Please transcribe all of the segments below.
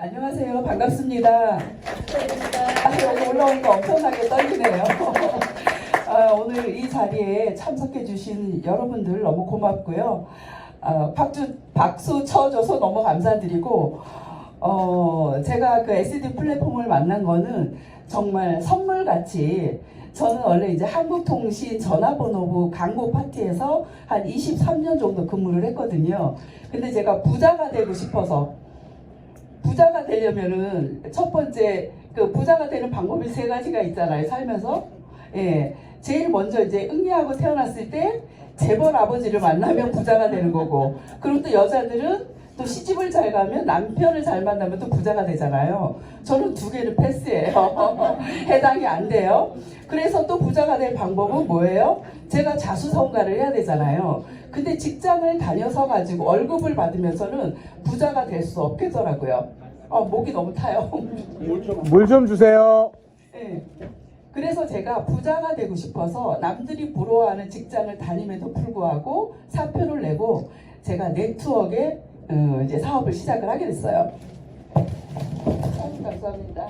안녕하세요. 반갑습니다. 아, 여기 올라온 거 엄청나게 떨리네요. 아, 오늘 이 자리에 참석해 주신 여러분들 너무 고맙고요. 아, 박수, 박수 쳐줘서 너무 감사드리고, 어, 제가 그 SD 플랫폼을 만난 거는 정말 선물같이 저는 원래 이제 한국통신 전화번호부 광고 파티에서 한 23년 정도 근무를 했거든요. 근데 제가 부자가 되고 싶어서 부자가 되려면은 첫 번째 그 부자가 되는 방법이 세 가지가 있잖아요 살면서. 예. 제일 먼저 이제 응리하고 태어났을 때 재벌 아버지를 만나면 부자가 되는 거고 그리고 또 여자들은 또 시집을 잘 가면 남편을 잘 만나면 또 부자가 되잖아요. 저는 두 개를 패스해요. 해당이 안 돼요. 그래서 또 부자가 될 방법은 뭐예요? 제가 자수성가를 해야 되잖아요. 근데 직장을 다녀서 가지고 월급을 받으면서는 부자가 될 수 없겠더라고요. 어, 목이 너무 타요. 물 좀 주세요. 네. 그래서 제가 부자가 되고 싶어서 남들이 부러워하는 직장을 다님에도 불구하고 사표를 내고 제가 네트워크에 어, 이제 사업을 시작을 하게 됐어요. 참 감사합니다.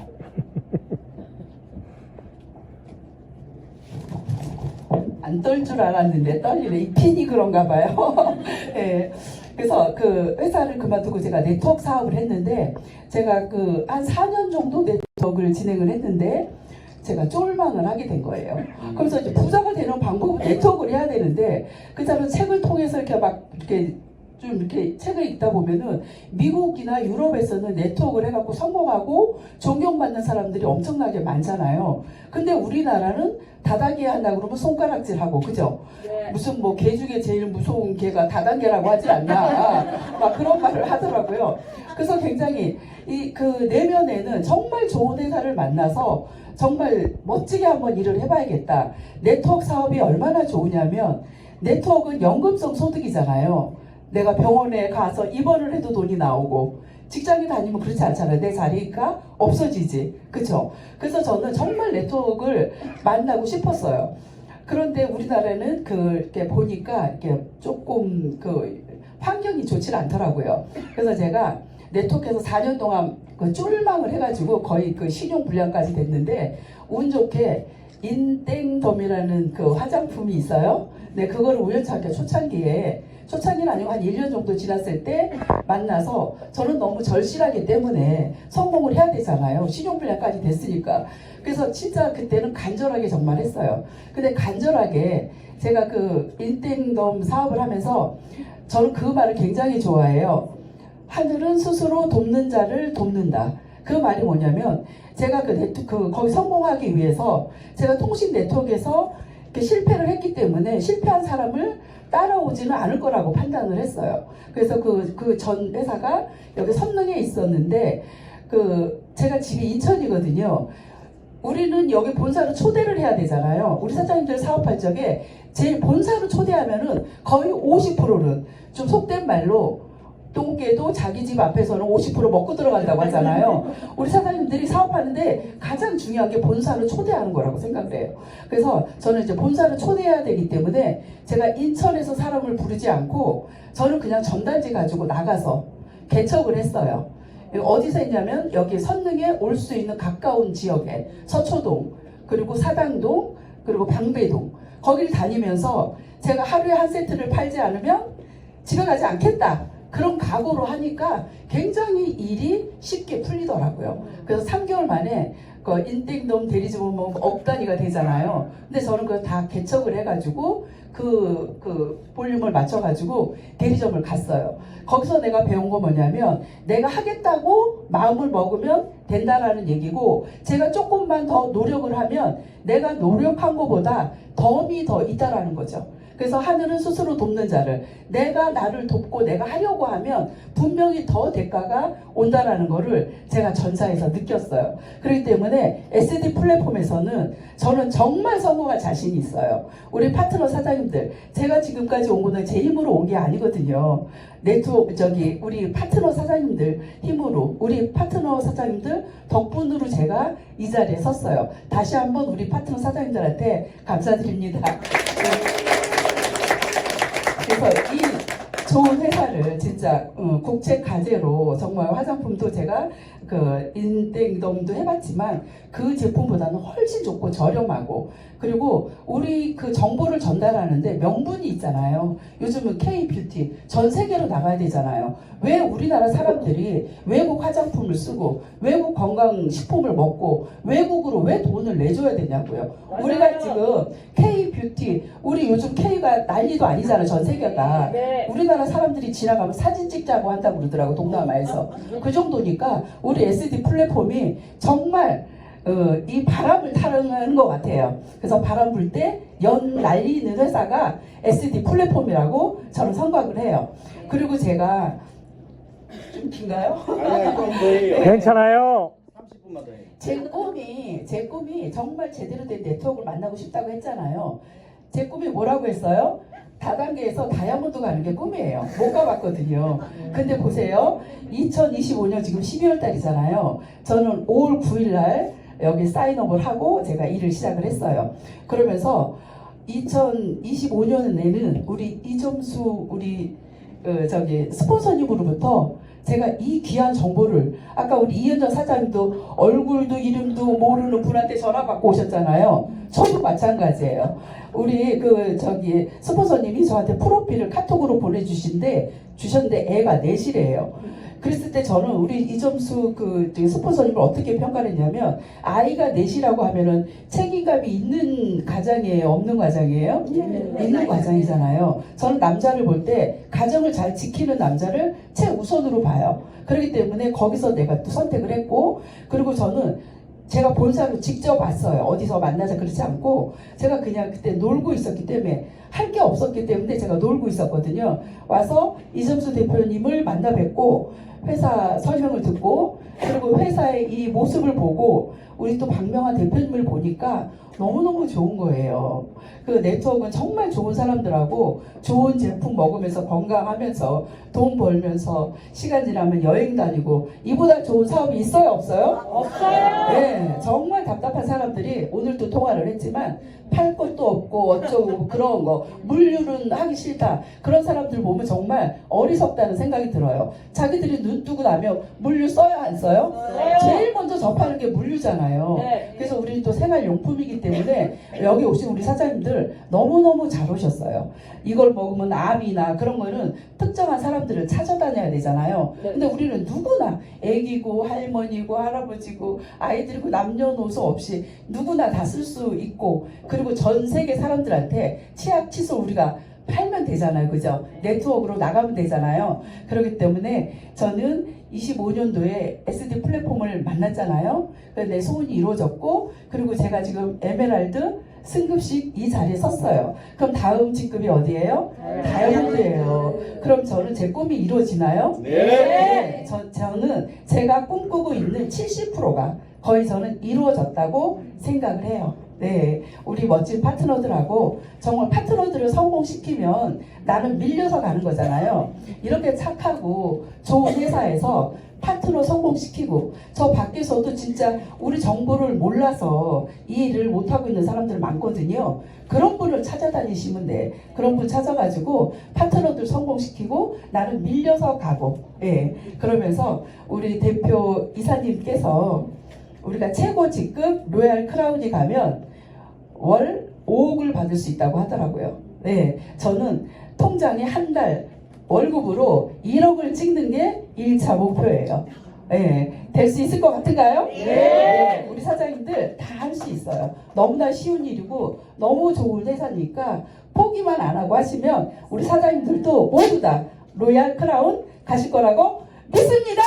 안 떨 줄 알았는데 떨리네. 이 핀이 그런가 봐요. 예. 그래서 그 회사를 그만두고 제가 네트워크 사업을 했는데 제가 그 한 4년 정도 네트워크를 진행을 했는데 제가 쫄망을 하게 된 거예요. 그래서 이제 부자가 되는 방법은 네트워크를 해야 되는데 그 사람은 책을 통해서 이렇게 막 이렇게 좀 이렇게 책을 읽다 보면은 미국이나 유럽에서는 네트워크를 해갖고 성공하고 존경받는 사람들이 엄청나게 많잖아요. 근데 우리나라는 다단계 한다 그러면 손가락질하고 그죠? 무슨 뭐 개 중에 제일 무서운 개가 다단계라고 하지 않나 막 그런 말을 하더라고요. 그래서 굉장히 이 그 내면에는 정말 좋은 회사를 만나서 정말 멋지게 한번 일을 해봐야겠다. 네트워크 사업이 얼마나 좋으냐면 네트워크는 연금성 소득이잖아요. 내가 병원에 가서 입원을 해도 돈이 나오고 직장에 다니면 그렇지 않잖아요. 내 자리가 없어지지. 그쵸? 그래서 저는 정말 네트워크를 만나고 싶었어요. 그런데 우리나라는 그 이렇게 보니까 이렇게 조금 그 환경이 좋지 않더라고요. 그래서 제가 네트워크에서 4년 동안 그 쫄망을 해가지고 거의 그 신용 불량까지 됐는데 운 좋게 인땡덤이라는 그 화장품이 있어요. 네, 그거를 우연찮게 초창기에 초창기는 아니고 한 1년 정도 지났을 때 만나서 저는 너무 절실하기 때문에 성공을 해야 되잖아요. 신용불량까지 됐으니까. 그래서 진짜 그때는 간절하게 정말 했어요. 근데 간절하게 제가 그 인땡덤 사업을 하면서 저는 그 말을 굉장히 좋아해요. 하늘은 스스로 돕는 자를 돕는다. 그 말이 뭐냐면 제가 그, 네트, 그 거기 성공하기 위해서 제가 통신 네트워크에서 실패를 했기 때문에 실패한 사람을 따라오지는 않을 거라고 판단을 했어요. 그래서 그 그 전 회사가 여기 선릉에 있었는데 그 제가 집이 인천이거든요. 우리는 여기 본사로 초대를 해야 되잖아요. 우리 사장님들 사업할 적에 제일 본사로 초대하면은 거의 50%는 좀 속된 말로 똥개도 자기 집 앞에서는 50% 먹고 들어간다고 하잖아요. 우리 사장님들이 사업하는데 가장 중요한 게 본사를 초대하는 거라고 생각을 해요. 그래서 저는 이제 본사를 초대해야 되기 때문에 제가 인천에서 사람을 부르지 않고 저는 그냥 전단지 가지고 나가서 개척을 했어요. 어디서 했냐면 여기 선릉에 올 수 있는 가까운 지역에 서초동 그리고 사당동 그리고 방배동 거기를 다니면서 제가 하루에 한 세트를 팔지 않으면 집에 가지 않겠다. 그런 각오로 하니까 굉장히 일이 쉽게 풀리더라고요. 그래서 3개월 만에 그 인땡돔 대리점은 뭐억 단위가 되잖아요. 근데 저는 그걸 다 개척을 해가지고 그, 그 볼륨을 맞춰가지고 대리점을 갔어요. 거기서 내가 배운 거 뭐냐면 내가 하겠다고 마음을 먹으면 된다라는 얘기고 제가 조금만 더 노력을 하면 내가 노력한 것보다 덤이 더 있다라는 거죠. 그래서 하늘은 스스로 돕는 자를 내가 나를 돕고 내가 하려고 하면 분명히 더 대가가 온다라는 거를 제가 전사에서 느꼈어요. 그렇기 때문에 SD 플랫폼에서는 저는 정말 성공할 자신이 있어요. 우리 파트너 사장님들 제가 지금까지 온 거는 제 힘으로 온 게 아니거든요. 네트워크 저기 우리 파트너 사장님들 힘으로 우리 파트너 사장님들 덕분으로 제가 이 자리에 섰어요. 다시 한번 우리 파트너 사장님들한테 감사드립니다. 네. 그래서 이 좋은 회사를 진짜 어, 국책 가제로 정말 화장품도 제가 그 인땡동도 해봤지만 그 제품보다는 훨씬 좋고 저렴하고 그리고 우리 그 정보를 전달하는데 명분이 있잖아요. 요즘은 K-뷰티 전 세계로 나가야 되잖아요. 왜 우리나라 사람들이 외국 화장품을 쓰고 외국 건강식품을 먹고 외국으로 왜 돈을 내줘야 되냐고요. 우리가 지금 K-뷰티 우리 요즘 K가 난리도 아니잖아요. 전 세계가. 네. 우리나라 사람들이 지나가면 사진 찍자고 한다고 그러더라고 동남아에서 그 정도니까 우리 SD 플랫폼이 정말 어, 이 바람을 타는 것 같아요. 그래서 바람 불 때 연 날리는 회사가 SD 플랫폼이라고 저는 생각을 해요. 그리고 제가 좀 긴가요? 이건 뭐예요? 네. 괜찮아요. 30분만 더 해. 제 꿈이 제 꿈이 정말 제대로 된 네트워크를 만나고 싶다고 했잖아요. 제 꿈이 뭐라고 했어요? 다단계에서 다이아몬드 가는 게 꿈이에요. 못 가봤거든요. 근데 보세요. 2025년 지금 12월 달이잖아요. 저는 5월 9일 날 여기 사인업을 하고 제가 일을 시작을 했어요. 그러면서 2025년에는 우리 이점수 우리 어, 저기 스폰서님으로부터 제가 이 귀한 정보를 아까 우리 이현정 사장님도 얼굴도 이름도 모르는 분한테 전화 받고 오셨잖아요. 저도 마찬가지예요. 우리 그 저기 스폰서님이 저한테 프로필을 카톡으로 보내주신데 주셨는데 애가 넷이래요. 그랬을 때 저는 우리 이점수 그 저기 스폰서님을 어떻게 평가를 했냐면 아이가 넷이라고 하면은 책임감이 있는 가장이에요, 없는 가장이에요? 있는 과정이잖아요. 저는 남자를 볼 때 가정을 잘 지키는 남자를 최우선으로 봐요. 그렇기 때문에 거기서 내가 또 선택을 했고, 그리고 저는 제가 본사로 직접 왔어요. 어디서 만나자 그렇지 않고, 제가 그냥 그때 놀고 있었기 때문에, 할 게 없었기 때문에 제가 놀고 있었거든요. 와서 이점수 대표님을 만나 뵙고, 회사 설명을 듣고, 그리고 회사의 이 모습을 보고, 우리 또 박명환 대표님을 보니까 너무너무 좋은 거예요. 그 네트워크는 정말 좋은 사람들하고 좋은 제품 먹으면서 건강하면서 돈 벌면서 시간 지나면 여행 다니고 이보다 좋은 사업이 있어요 없어요? 없어요. 네 정말 답답한 사람들이 오늘도 통화를 했지만 팔 것도 없고 어쩌고 그런 거 물류는 하기 싫다 그런 사람들 보면 정말 어리석다는 생각이 들어요 자기들이 눈 뜨고 나면 물류 써야 안 써요? 써요. 제일 먼저 접하는 게 물류잖아요 네. 그래서 우리는 또 생활용품이기 때문에 여기 오신 우리 사장님들 너무너무 잘 오셨어요. 이걸 먹으면 암이나 그런 거는 특정한 사람들을 찾아다녀야 되잖아요. 네. 근데 우리는 누구나 애기고 할머니고 할아버지고 아이들이고 남녀노소 없이 누구나 다 쓸 수 있고 그리고 전 세계 사람들한테 치약 칫솔 우리가 팔면 되잖아요. 그죠? 네트워크로 나가면 되잖아요. 그렇기 때문에 저는 25년도에 SD 플랫폼을 만났잖아요. 내 소원이 이루어졌고, 그리고 제가 지금 에메랄드 승급식 이 자리에 섰어요. 그럼 다음 직급이 어디예요? 다이아몬드예요. 그럼 저는 제 꿈이 이루어지나요? 네. 저, 저는 제가 꿈꾸고 있는 70%가 거의 저는 이루어졌다고 생각을 해요. 네, 우리 멋진 파트너들하고 정말 파트너들을 성공시키면 나는 밀려서 가는 거잖아요. 이렇게 착하고 좋은 회사에서 파트너 성공시키고 저 밖에서도 진짜 우리 정보를 몰라서 이 일을 못하고 있는 사람들 많거든요. 그런 분을 찾아다니시면 돼. 그런 분 찾아가지고 파트너들 성공시키고 나는 밀려서 가고 예. 그러면서 우리 대표 이사님께서 우리가 최고 직급 로얄 크라운이 가면 월 5억을 받을 수 있다고 하더라고요. 네, 저는 통장에 한 달 월급으로 1억을 찍는 게 1차 목표예요. 네, 될 수 있을 것 같은가요? 네, 우리 사장님들 다 할 수 있어요. 너무나 쉬운 일이고 너무 좋은 회사니까 포기만 안 하고 하시면 우리 사장님들도 모두 다 로얄 크라운 가실 거라고 믿습니다.